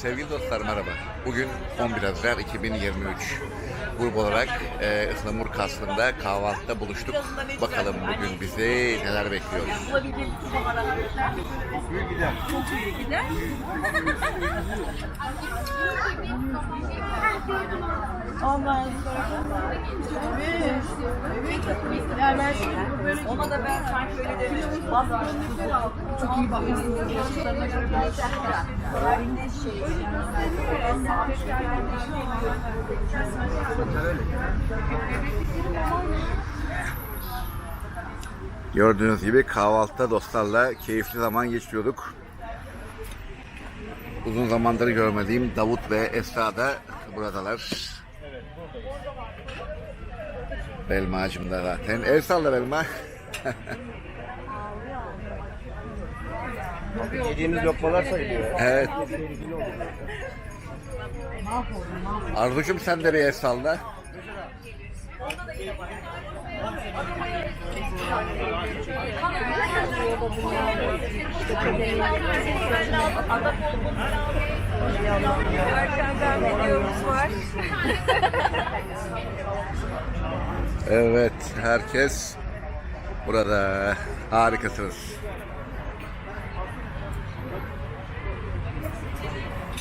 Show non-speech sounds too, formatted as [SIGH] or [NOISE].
Sevgili dostlar merhaba. Bugün 11 Haziran 2023. Grup olarak e, Ihlamur Kasrı'nda kahvaltıda buluştuk. Bakalım bugün bizi neler bekliyor. Ondan sonra evet, evet. Yani ben şimdi böyle ona da ben sanki öyle demiştim. Baskınlıklar aldım. Çok iyi bakıyorsun. Yaşlarına göre bir. Tarihinde şey. Gördüğünüz gibi kahvaltıda dostlarla keyifli zaman geçiriyorduk. Uzun zamandır görmediğim Davut ve Esra da buradalar. Belmacım da zaten. El salla Belma. [LAUGHS] Yediğimiz lokmalar sayılıyor. Evet. Arzucum sen de bir el salla. Erkenden videomuz var. Evet, herkes burada. Harikasınız.